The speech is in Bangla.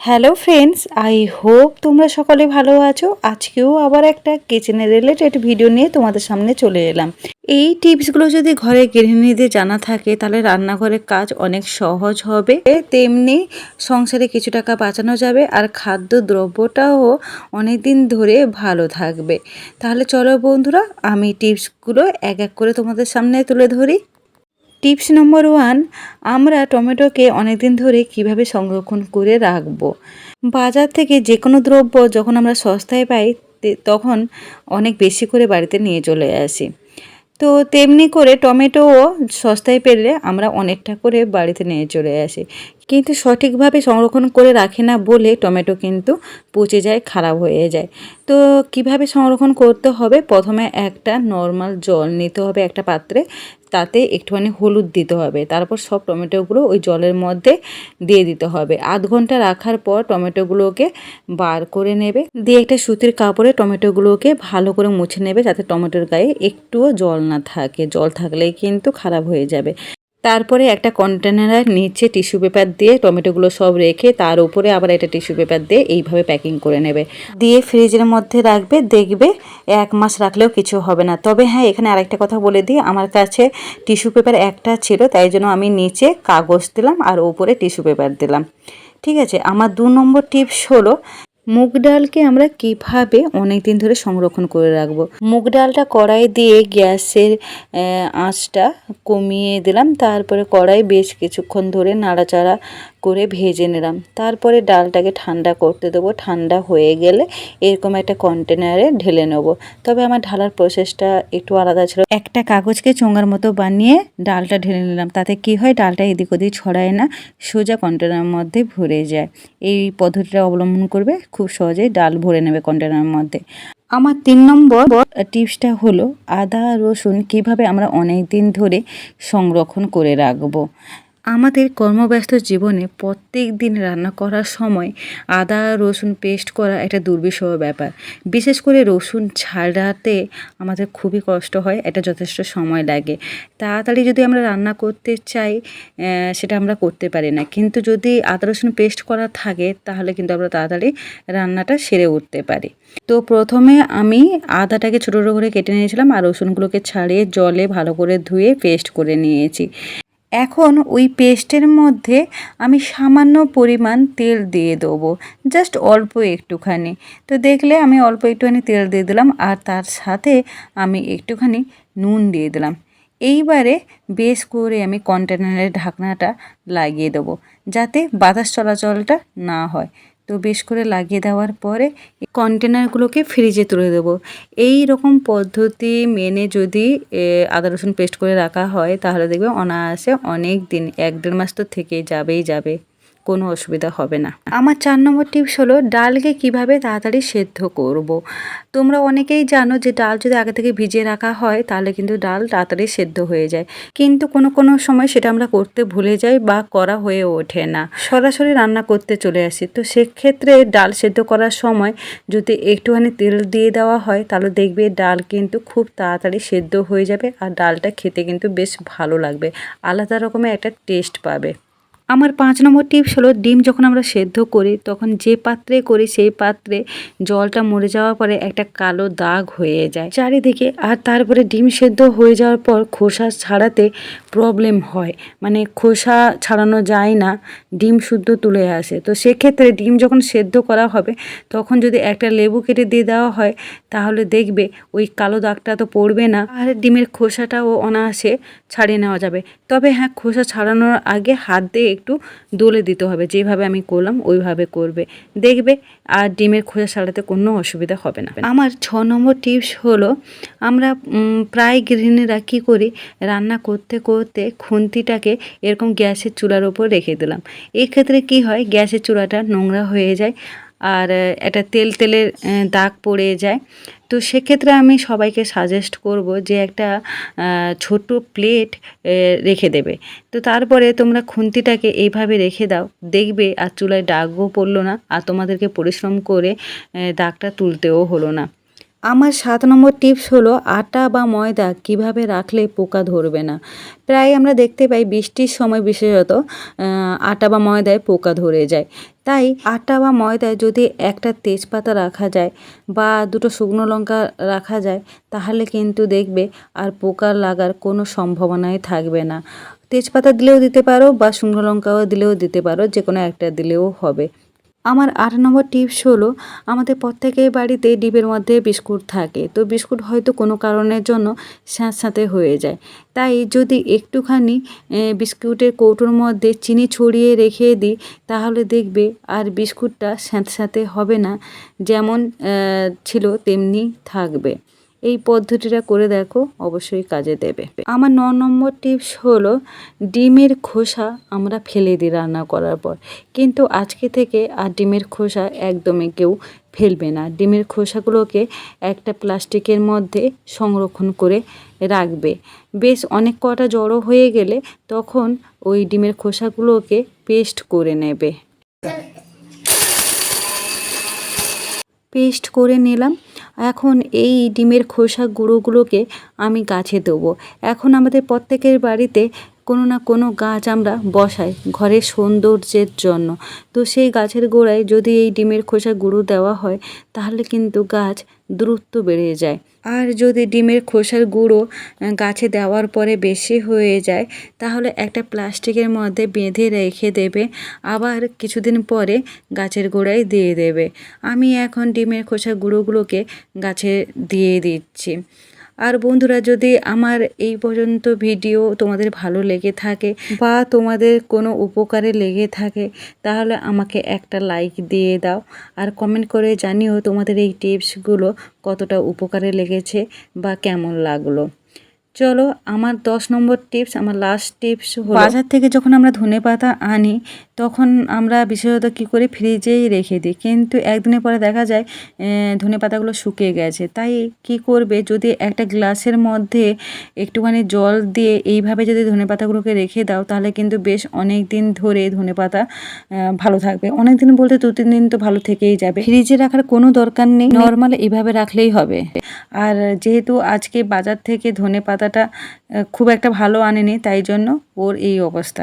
হ্যালো ফ্রেন্ডস আই হোপ তোমরা সকলে ভালো আছো। আজকেও আবার একটা কিচেনের রিলেটেড ভিডিও নিয়ে তোমাদের সামনে চলে এলাম। এই টিপসগুলো যদি ঘরে গৃহিণীদের জানা থাকে, তাহলে রান্নাঘরের কাজ অনেক সহজ হবে। তেমনি সংসারে কিছু টাকা বাঁচানো যাবে আর খাদ্য দ্রব্যটাও অনেক দিন ধরে ভালো থাকবে। তাহলে চলো বন্ধুরা, আমি টিপসগুলো এক এক করে তোমাদের সামনে তুলে ধরি। টিপস নম্বর ওয়ান, আমরা টমেটোকে অনেকদিন ধরে কীভাবে সংরক্ষণ করে রাখব? বাজার থেকে যে কোনো দ্রব্য যখন আমরা সস্তায় পাই তখন অনেক বেশি করে বাড়িতে নিয়ে চলে আসি। তো তেমনি করে টমেটোও সস্তায় পেলে আমরা অনেকটা করে বাড়িতে নিয়ে চলে আসি। কিন্তু সঠিকভাবে সংরক্ষণ করে রাখে না বলে টমেটো কিন্তু পচে যায়, খারাপ হয়ে যায়। তো কীভাবে সংরক্ষণ করতে হবে? প্রথমে একটা নর্মাল জল নিতে হবে একটা পাত্রে, তাতে একটুখানি হলুদ দিতে হবে। তারপর সব টমেটোগুলো ওই জলের মধ্যে দিয়ে দিতে হবে। আধ ঘণ্টা রাখার পর টমেটোগুলোকে বার করে নেবে। দিয়ে একটা সুতির কাপড়ে টমেটোগুলোকে ভালো করে মুছে নেবে, যাতে টমেটোর গায়ে একটুও জল না থাকে। জল থাকলেই কিন্তু খারাপ হয়ে যাবে। তারপরে একটা কন্টেনারের নিচে টিস্যু পেপার দিয়ে টমেটোগুলো সব রেখে তার উপরে আবার একটা টিস্যু পেপার দিয়ে এইভাবে প্যাকিং করে নেবে। দিয়ে ফ্রিজের মধ্যে রাখবে, দেখবে এক মাস রাখলেও কিছু হবে না। তবে হ্যাঁ এখানে আরেকটা কথা বলে দিই, আমার কাছে টিস্যু পেপার একটা ছিল, তাই জন্য আমি নিচে কাগজ দিলাম আর উপরে টিস্যু পেপার দিলাম। ঠিক আছে, আমার দু নম্বর টিপস হলো মুগ ডালকে আমরা কীভাবে অনেক দিন ধরে সংরক্ষণ করে রাখব? মুগ ডালটা কড়াই দিয়ে গ্যাসের আঁচটা কমিয়ে দিলাম, তারপরে কড়াই বেশ কিছুক্ষণ ধরে নাড়াচাড়া করে ভেজে নিলাম। তারপরে ডালটাকে ঠান্ডা করতে দেবো, ঠান্ডা হয়ে গেলে এরকম একটা কন্টেনারে ঢেলে নেব। তবে আমার ঢালার প্রসেসটা একটু আলাদা ছিল। একটা কাগজকে চোঙার মতো বানিয়ে ডালটা ঢেলে নিলাম, তাতে কি হয়, ডালটা এদিক ওদিক ছড়ায় না, সোজা কন্টেনারের মধ্যে ভরে যায়। এই পদ্ধতিটা অবলম্বন করবে? খুব সহজেই ডাল ভরে নেবে কন্টেনারের মধ্যে। আমার তিন নম্বর টিপসটা হলো আদা রসুন কীভাবে আমরা অনেক দিন ধরে সংরক্ষণ করে রাখব। আমাদের কর্মব্যস্ত জীবনে প্রত্যেক দিন রান্না করার সময় আদা, রসুন পেস্ট করা একটা দুর্বিষহ ব্যাপার। বিশেষ করে রসুন ছাড়াতে আমাদের খুবই কষ্ট হয়, এটা যথেষ্ট সময় লাগে। তাড়াতাড়ি যদি আমরা রান্না করতে চাই সেটা আমরা করতে পারি না। কিন্তু যদি আদা, রসুন পেস্ট করা থাকে, তাহলে কিন্তু আমরা তাড়াতাড়ি রান্নাটা সেরে উঠতে পারি। তো প্রথমে আমি আদাটাকে ছোটো ছোটো করে কেটে নিয়েছিলাম আর রসুনগুলোকে ছাড়িয়ে জলে ভালো করে ধুয়ে পেস্ট করে নিয়েছি। এখন ওই পেস্টের মধ্যে আমি সামান্য পরিমাণ তেল দিয়ে দেবো জাস্ট অল্প একটুখানি। তো দেখলে আমি অল্প একটুখানি তেল দিয়ে দিলাম আর তার সাথে আমি একটুখানি নুন দিয়ে দিলাম। এইবারে বেশ করে আমি কন্টেনারের ঢাকনাটা লাগিয়ে দেবো, যাতে বাতাস চলাচলটা না হয়। তো বেশ করে লাগিয়ে দেওয়ার পরে কন্টেনারগুলোকে ফ্রিজে তুলে দেব। এই রকম পদ্ধতি মেনে যদি আদা, রসুন পেস্ট করে রাখা হয়, তাহলে দেখবে অনায়াসে অনেক দিন, এক দেড় মাস তো থেকে যাবেই যাবে। কোনো অসুবিধা হবে না। আমার চার নম্বর টিপস হলো ডালকে কীভাবে তাড়াতাড়ি সেদ্ধ করব। তোমরা অনেকেই জানো যে ডাল যদি আগে থেকে ভিজিয়ে রাখা হয়, তাহলে কিন্তু ডাল তাড়াতাড়ি সেদ্ধ হয়ে যায়। কিন্তু কোনো কোনো সময় সেটা আমরা করতে ভুলে যাই বা করা হয়ে ওঠে না। সরাসরি রান্না করতে চলে আসি। তো সেক্ষেত্রে ডাল সেদ্ধ করার সময় যদি একটুখানি তেল দিয়ে দেওয়া হয়, তাহলে দেখবে ডাল কিন্তু খুব তাড়াতাড়ি সেদ্ধ হয়ে যাবে আর ডালটা খেতে কিন্তু বেশ ভালো লাগবে। আলাদা রকমের একটা টেস্ট পাবে। আমার পাঁচ নম্বর টিপস হলো ডিম যখন আমরা সেদ্ধ করি, তখন যে পাত্রে করি সেই পাত্রে জলটা মরে যাওয়ার পরে একটা কালো দাগ হয়ে যায়। চারিদিকে আর তারপরে ডিম সেদ্ধ হয়ে যাওয়ার পর খোসা ছাড়াতে প্রবলেম হয়। মানে খোসা ছাড়ানো যায় না, ডিম শুদ্ধ তুলে আসে। তো সেক্ষেত্রে ডিম যখন সেদ্ধ করা হবে, তখন যদি একটা লেবু কেটে দিয়ে দেওয়া হয়, তাহলে দেখবে ওই কালো দাগটা তো পড়বে না আর ডিমের খোসাটাও অনায়াসে ছাড়িয়ে নেওয়া যাবে। তবে হ্যাঁ খোসা ছাড়ানোর আগে হাত দিয়ে একটু দোলে দিতে হবে। যেভাবে আমি করলাম, ওইভাবে করবে। দেখবে আর ডিমের খোঁজা সারাতে কোনো অসুবিধা হবে না। আমার ছ নম্বর টিপস হলো, আমরা প্রায় গৃহিণীরা কী করি, রান্না করতে করতে খুন্তিটাকে এরকম গ্যাসের চুলার ওপর রেখে দিলাম। এক্ষেত্রে কি হয়, গ্যাসের চুলাটা নোংরা হয়ে যায়। আর একটা তেল, তেলের দাগ পড়ে যায়। তো সেক্ষেত্রে আমি সবাইকে সাজেস্ট করব যে একটা ছোট প্লেট রেখে দেবে। তো তারপরে তোমরা খুন্তিটাকে এইভাবে রেখে দাও। দেখবে আর চুলায় দাগও পড়ল না আর তোমাদেরকে পরিশ্রম করে দাগটা তুলতেও হলো না। আমার সাত নম্বর টিপস হলো আটা বা ময়দা কীভাবে রাখলে পোকা ধরবে না। প্রায় আমরা দেখতে পাই বৃষ্টির সময় বিশেষত আটা বা ময়দায় পোকা ধরে যায়। তাই আটা বা ময়দায় যদি একটা তেজপাতা রাখা যায় বা দুটো শুকনো লঙ্কা রাখা যায়, তাহলে কিন্তু দেখবে আর পোকা লাগার কোনো সম্ভাবনাই থাকবে না। তেজপাতা দিলেও দিতে পারো বা শুকনো লঙ্কাও দিলেও দিতে পারো যে কোনো একটা দিলেও হবে। আমার আট নম্বর টিপস হলো, আমাদের প্রত্যেকের বাড়িতে ডিবের মধ্যে বিস্কুট থাকে। তো বিস্কুট হয়তো কোনো কারণের জন্য স্যাঁতস্যাঁতে হয়ে যায়। তাই যদি একটুখানি বিস্কুটের কৌটোর মধ্যে চিনি ছড়িয়ে রেখে দিই, তাহলে দেখবে আর বিস্কুটটা স্যাঁতস্যাঁতে হবে না, যেমন ছিল তেমনি থাকবে। এই পদ্ধতিটা করে দেখো, অবশ্যই কাজে দেবে। আমার ন নম্বর টিপস হলো, ডিমের খোসা আমরা ফেলে দিই রান্না করার পর। কিন্তু আজকে থেকে আর ডিমের খোসা একদমই কেউ ফেলবে না। ডিমের খোসাগুলোকে একটা প্লাস্টিকের মধ্যে সংরক্ষণ করে রাখবে। বেশ অনেক কটা জড়ো হয়ে গেলে তখন ওই ডিমের খোসাগুলোকে পেস্ট করে নেবে। পেস্ট করে নিলাম। এখন এই ডিমের খোসা গুঁড়োগুলোকে আমি গাছে দেবো। এখন আমাদের প্রত্যেকের বাড়িতে কোনো না কোনো গাছ আমরা বসাই ঘরের সৌন্দর্যের জন্য। তো সেই গাছের গোড়ায় যদি এই ডিমের খোসা গুঁড়ো দেওয়া হয়, তাহলে কিন্তু গাছ দ্রুত বেড়ে যায়। আর যদি ডিমের খোসার গুঁড়ো গাছে দেওয়ার পরে বেশি হয়ে যায়, তাহলে একটা প্লাস্টিকের মধ্যে বেঁধে রেখে দেবে, আবার কিছুদিন পরে গাছের গোড়ায় দিয়ে দেবে। আমি এখন ডিমের খোসা গুঁড়োগুলোকে গাছে দিয়ে দিচ্ছি। আর বন্ধুরা, যদি আমার এই পর্যন্ত ভিডিও তোমাদের ভালো লেগে থাকে বা তোমাদের কোনো উপকারে লেগে থাকে, তাহলে আমাকে একটা লাইক দিয়ে দাও। আর কমেন্ট করে জানিও তোমাদের এই টিপসগুলো কতটা উপকারে লেগেছে বা কেমন লাগল। চলো, আমার দশ নম্বর টিপস আমার লাস্ট টিপস বাজার থেকে যখন আমরা ধনে পাতা আনি তখন আমরা বিশেষত কী করি? ফ্রিজেই রেখে দিই। কিন্তু একদিনের পরে দেখা যায় ধনে পাতাগুলো শুকিয়ে গেছে। তাই কি করবে? যদি একটা গ্লাসের মধ্যে একটুখানি জল দিয়ে এইভাবে যদি ধনে পাতাগুলোকে রেখে দাও, তাহলে কিন্তু বেশ অনেক দিন ধরে ধনে পাতা ভালো থাকবে। অনেক দিন বলতে দু, তিন দিন তো ভালো থেকেই যাবে। ফ্রিজে রাখার কোনো দরকার নেই। নর্মাল এইভাবে রাখলেই হবে। আর যেহেতু আজকে বাজার থেকে ধনে পাতাটা খুব একটা ভালো আনেনি, তাই জন্য ওর এই অবস্থা।